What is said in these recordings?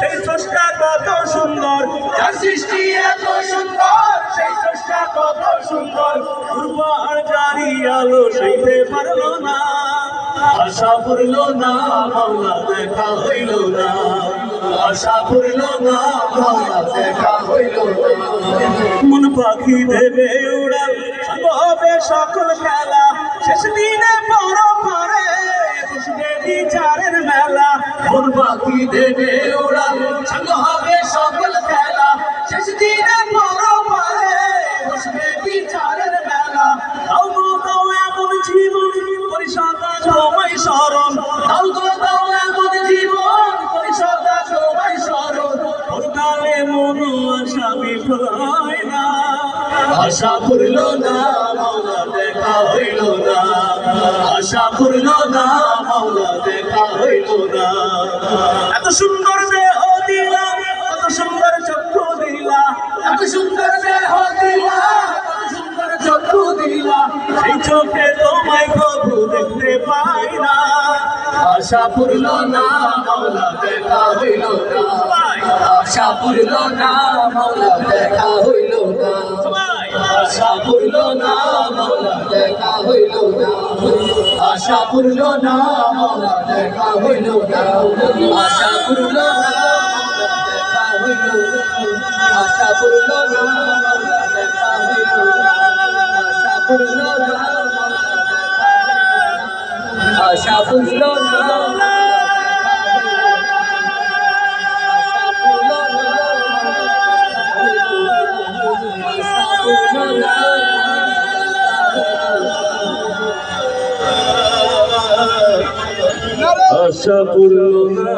সেই স্রষ্টা কত সুন্দর। যার সৃষ্টি এত সুন্দর, সেই স্রষ্টা কত সুন্দর। পূর্ব আর জারি আলো সেইতে পারল না, আশা পড়ল না মাওলা দেখা হইল না। আশা পড়ল না মাওলা দেখা হইল মন পাখি দেবে উড়াল সকল খেলা। শেষ দিনে বসবে বিচারের মেলা মন পাখি দেবে উড়াল সঙ্গ হবে সকল খেলা, শেষ দিনে বড় পারে বসবে বিচারের মেলা। দাও গো, দাও এমন জীবন, পরিষদা সময় স্মরণ। দাও গো, দাও এমন জীবন, পরিষদা সময় স্মরণ। পরকালে মন আশা বিফল হয় না। আশা করল না দেখা হইল আশা করল না মাওলা দেখা হইল না। এত সুন্দর দেহ দিলা এত সুন্দর চক্ষু দিলা। এত সুন্দর দেহ দিলা এত সুন্দর চক্ষু দিলা। সেই চোখে তোমায় কবু দেখতে পাই না। আশা পূর্ণ না মাওলা দেখা হইল না। আশা পূর্ণ না মাওলা দেখা হইল না। আশা পূর্ণ না আশা পূর্ণ না। দেখা হইল না। আশা পূর্ণ আশা পূর্ণ দেখা আশা পূর্ণ না। আশা পূর্ণ আশা পূর্ণ না।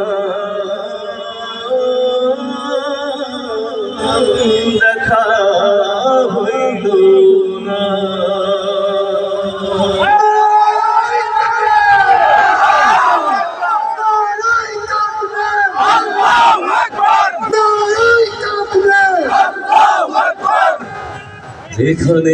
দেখা হইল এখানে